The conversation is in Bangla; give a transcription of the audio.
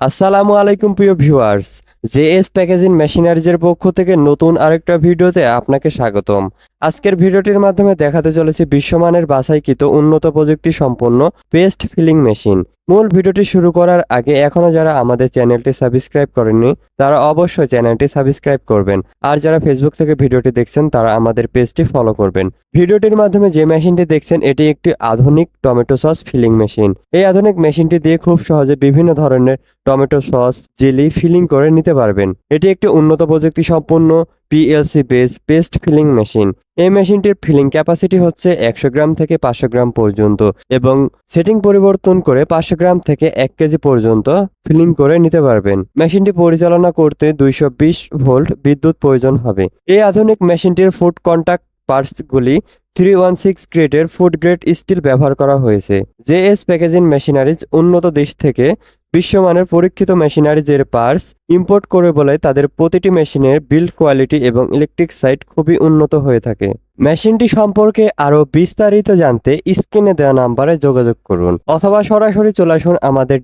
আসসালামু আলাইকুম, প্রিয় ভিউয়ার্স। জে এস প্যাকেজিং মেশিনারিজের পক্ষ থেকে নতুন আরেকটা ভিডিওতে আপনাকে স্বাগতম। আজকের ভিডিওটির মাধ্যমে দেখাতে চলেছে বিশ্বমানের বাছাইকৃত উন্নত প্রযুক্তি সম্পন্ন পেস্ট ফিলিং মেশিন। মূল ভিডিওটি শুরু করার আগে এখনও যারা আমাদের চ্যানেলটি সাবস্ক্রাইব করেননি, তারা অবশ্যই চ্যানেলটি সাবস্ক্রাইব করবেন। আর যারা ফেসবুক থেকে ভিডিওটি দেখছেন, তারা আমাদের পেজটি ফলো করবেন। ভিডিওটির মাধ্যমে যে মেশিনটি দেখছেন, এটি একটি আধুনিক টমেটো সস ফিলিং মেশিন। এই আধুনিক মেশিনটি দিয়ে খুব সহজে বিভিন্ন ধরনের টমেটো সস, জেলি ফিলিং করে নিতে পারবেন। এটি একটি উন্নত প্রযুক্তি সম্পন্ন PLC base paste filling machine এই মেশিনটির ফিলিং ক্যাপাসিটি হচ্ছে একশো গ্রাম থেকে পাঁচশো গ্রাম পর্যন্ত এবং সেটিং পরিবর্তন করে পাঁচশো গ্রাম থেকে এক কেজি পর্যন্ত ফিলিং করে নিতে পারবেন। মেশিনটি পরিচালনা করতে দুইশো বিশ ভোল্ট বিদ্যুৎ প্রয়োজন হবে। এই আধুনিক মেশিনটির ফুড কন্টাক্ট পার্টসগুলি থ্রি ওয়ান সিক্স গ্রেডের ফুড গ্রেড স্টিল ব্যবহার করা হয়েছে জেএস প্যাকেজিং মেশিনারিজ উন্নত দেশ থেকে বিশ্বমানের পরীক্ষিত মেশিনারিজের পার্স ইম্পোর্ট করে বলে তাদের প্রতিটি মেশিনের বিল্ড কোয়ালিটি এবং ইলেকট্রিক সাইট খুবই উন্নত হয়ে থাকে। মেশিনটি সম্পর্কে আরও বিস্তারিত জানতে স্ক্রিনে দেওয়া নাম্বারে যোগাযোগ করুন অথবা সরাসরি চলে আসুন আমাদের